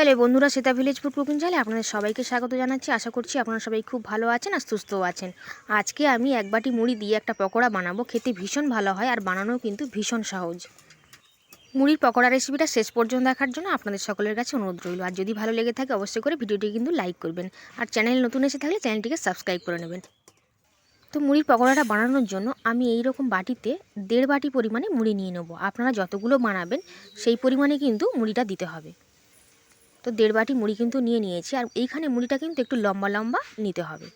Hello বন্ধুরা Sita village food cooking চ্যানেলে আপনাদের সবাইকে স্বাগত জানাচ্ছি। আশা করছি আপনারা সবাই খুব ভালো আছেন আর সুস্থও আছেন। আজকে আমি এক বাটি মুড়ি দিয়ে একটা পকোড়া বানাবো। খেতে ভীষণ ভালো হয় আর বানানো কিন্তু ভীষণ সহজ। মুড়ির পকোড়া রেসিপিটা শেষ পর্যন্ত দেখার জন্য আপনাদের সকলের কাছে অনুরোধ রইল। আর যদি ভালো লেগে থাকে অবশ্যই করে ভিডিওটি কিন্তু লাইক করবেন। আর চ্যানেল নতুন এসে থাকলে চ্যানেলটিকে সাবস্ক্রাইব করে নেবেন। তো মুড়ির পকোড়াটা বানানোর জন্য আমি এই রকম বাটিতে দেড় বাটি পরিমাণে মুড়ি নিয়ে নেব। আপনারা যতগুলো বানাবেন সেই পরিমাণে কিন্তু মুড়িটা দিতে হবে। তো দেড় বাটি মুড়ি কিন্তু নিয়ে নিয়েছি। আর এইখানে মুড়িটা কিন্তু একটু লম্বা লম্বা নিতে হবে।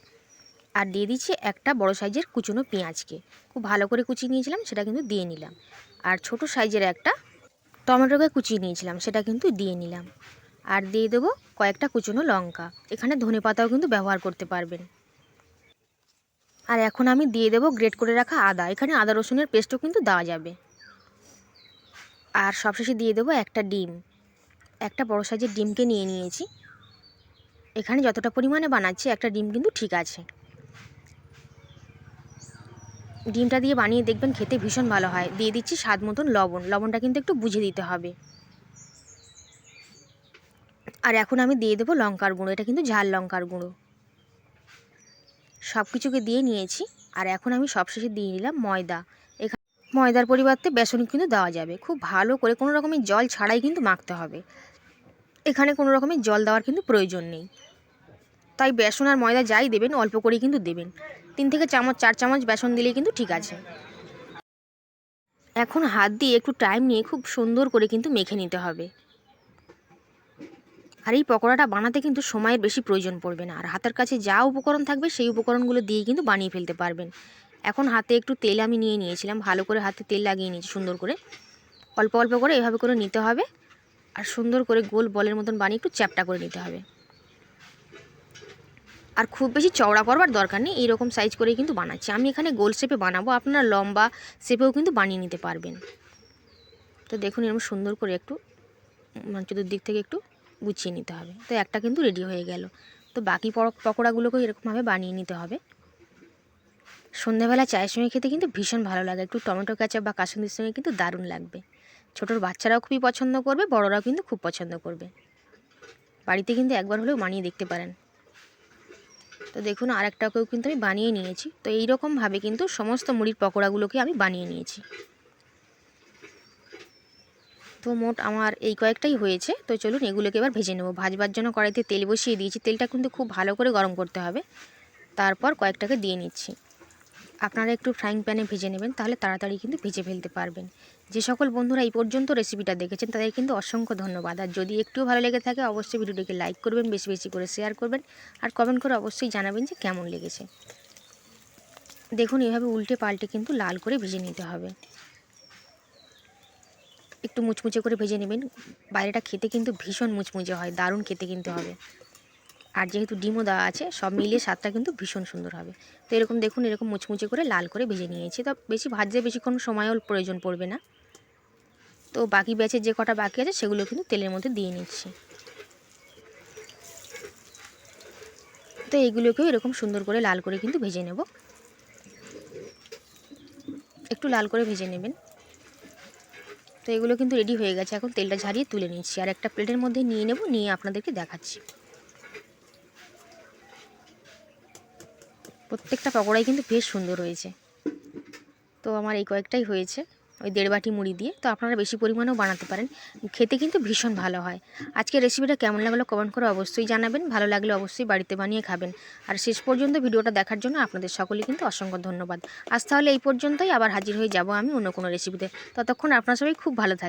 আর দিয়ে দিচ্ছি একটা বড় সাইজের কুচনো পেঁয়াজকে। খুব ভালো করে কুচিয়ে নিয়েছিলাম, সেটা কিন্তু দিয়ে নিলাম। আর ছোট সাইজের একটা টমেটোকে কুচিয়ে নিয়েছিলাম, সেটা কিন্তু দিয়ে নিলাম। আর দিয়ে দেবো কয়েকটা কুচনো লঙ্কা। এখানে ধনে পাতাও কিন্তু ব্যবহার করতে পারবেন। আর এখন আমি দিয়ে দেবো গ্রেট করে রাখা আদা। এখানে আদা রসুনের পেস্টও কিন্তু দেওয়া যাবে। আর সবশেষে দিয়ে দেবো একটা ডিম। একটা বড় সাইজের ডিমকে নিয়ে নিয়েছি। এখানে যতটা পরিমাণে বানাচ্ছি, একটা ডিম কিন্তু ঠিক আছে। ডিমটা দিয়ে বানিয়ে দেখবেন খেতে ভীষণ ভালো হয়। দিয়ে দিচ্ছি স্বাদ মতন লবণ। লবণটা কিন্তু একটু বুঝে দিতে হবে। আর এখন আমি দিয়ে দেবো লঙ্কার গুঁড়ো। এটা কিন্তু ঝাল লঙ্কার গুঁড়ো। সব কিছুকে দিয়ে নিয়েছি। আর এখন আমি সবশেষে দিয়ে নিলাম ময়দা। এখানে ময়দার পরিবর্তে বেসন কিন্তু দেওয়া যাবে। খুব ভালো করে কোনো রকমের জল ছাড়াই কিন্তু মাখতে হবে। এখানে কোনো রকমের জল দেওয়ার কিন্তু প্রয়োজন নেই। তাই বেসন আর ময়দা যাই দেবেন, অল্প করেই কিন্তু দেবেন। তিন থেকে চামচ, চার চামচ বেসন দিলেই কিন্তু ঠিক আছে। এখন হাত দিয়ে একটু টাইম নিয়ে খুব সুন্দর করে কিন্তু মেখে নিতে হবে। আর এই পকোড়াটা বানাতে কিন্তু সময়ের বেশি প্রয়োজন পড়বে না। আর হাতের কাছে যা উপকরণ থাকবে সেই উপকরণগুলো দিয়ে কিন্তু বানিয়ে ফেলতে পারবেন। এখন হাতে একটু তেল আমি নিয়ে নিয়েছিলাম। ভালো করে হাতে তেল লাগিয়ে নিয়েছি সুন্দর করে। অল্প অল্প করে এভাবে করে নিতে হবে। আর সুন্দর করে গোল বলের মতন বানিয়ে একটু চ্যাপটা করে নিতে হবে। আর খুব বেশি চওড়া করবার দরকার নেই, এইরকম সাইজ করেই কিন্তু বানাচ্ছি। আমি এখানে গোল শেপে বানাবো, আপনারা লম্বা শেপেও কিন্তু বানিয়ে নিতে পারবেন। তো দেখুন, এরকম সুন্দর করে একটু চতুর্দিক থেকে একটু গুছিয়ে নিতে হবে। তো একটা কিন্তু রেডি হয়ে গেল। তো বাকি পকোড়াগুলোকেও এরকমভাবে বানিয়ে নিতে হবে। সন্ধ্যাবেলা চায়ের সঙ্গে খেতে কিন্তু ভীষণ ভালো লাগে। একটু টমেটো কাঁচা বা কাসুন্দির সঙ্গে কিন্তু দারুণ লাগবে। ছোটোর বাচ্চারাও খুবই পছন্দ করবে, বড়রাও কিন্তু খুব পছন্দ করবে। বাড়িতে কিন্তু একবার হলেও বানিয়ে দেখতে পারেন। তো দেখুন আর একটাকেও কিন্তু আমি বানিয়ে নিয়েছি। তো এইরকমভাবে কিন্তু সমস্ত মুড়ির পকোড়াগুলোকে আমি বানিয়ে নিয়েছি। তো মোট আমার এই কয়েকটাই হয়েছে। তো চলুন এগুলোকে এবার ভেজে নেব। ভাজবার জন্য কড়াইতে তেল বসিয়ে দিয়েছি। তেলটা কিন্তু খুব ভালো করে গরম করতে হবে। তারপর কয়েকটাকে দিয়ে নিচ্ছি। আপনারা একটু ফ্রাইং প্যানে ভেজে নেবেন, তাহলে তাড়াতাড়ি কিন্তু ভেজে ফেলতে পারবেন। যে সকল বন্ধুরা এই পর্যন্ত রেসিপিটা দেখেছেন, তাদের কিন্তু অসংখ্য ধন্যবাদ। আর যদি একটুও ভালো লেগে থাকে, অবশ্যই ভিডিওটিকে লাইক করবেন, বেশি বেশি করে শেয়ার করবেন, আর কমেন্ট করে অবশ্যই জানাবেন যে কেমন লেগেছে। দেখুন, এভাবে উল্টে পাল্টে কিন্তু লাল করে ভেজে নিতে হবে। একটু মুচমুচে করে ভেজে নেবেন। বাইরেটা খেতে কিন্তু ভীষণ মুচমুচে হয়, দারুণ খেতে কিন্তু হবে। আর যেহেতু ডিমও দেওয়া আছে, সব মিলিয়ে স্বাদটা কিন্তু ভীষণ সুন্দর হবে। তো এরকম দেখুন, এরকম মুচমুচে করে লাল করে ভেজে নিয়েছি। তো বেশি ভাজতে বেশিক্ষণ সময়ও প্রয়োজন পড়বে না। তো বাকি ব্যাচের যে কটা বাকি আছে, সেগুলো কিন্তু তেলের মধ্যে দিয়ে নিচ্ছি। তো এইগুলোকেও এরকম সুন্দর করে লাল করে কিন্তু ভেজে নেব। একটু লাল করে ভেজে নেবেন। তো এগুলো কিন্তু রেডি হয়ে গেছে। এখন তেলটা ঝারিয়ে তুলে নিচ্ছি। আর একটা প্লেটের মধ্যে নিয়ে নেব, নিয়ে আপনাদেরকে দেখাচ্ছি। প্রত্যেকটা পকোড়াই কিন্তু বেশ সুন্দর হয়েছে। তো আমার এই কয়েকটাই হয়েছে, ওই দেড় বাটি মুড়ি দিয়ে। তো আপনারা বেশি পরিমাণেও বানাতে পারেন, খেতে কিন্তু ভীষণ ভালো হয়। আজকে রেসিপিটা কেমন লাগল কমেন্ট করে অবশ্যই জানাবেন, ভালো লাগলে অবশ্যই বাড়িতে বানিয়ে খাবেন। আর শেষ পর্যন্ত ভিডিওটা দেখার জন্য আপনাদের সকলে কিন্তু অসংখ্য ধন্যবাদ। আজ তাহলে এই পর্যন্তই, আবার হাজির হয়ে যাব আমি অন্য কোনো রেসিপিতে। ততক্ষণ আপনার সবাই খুব ভালো থাকবেন।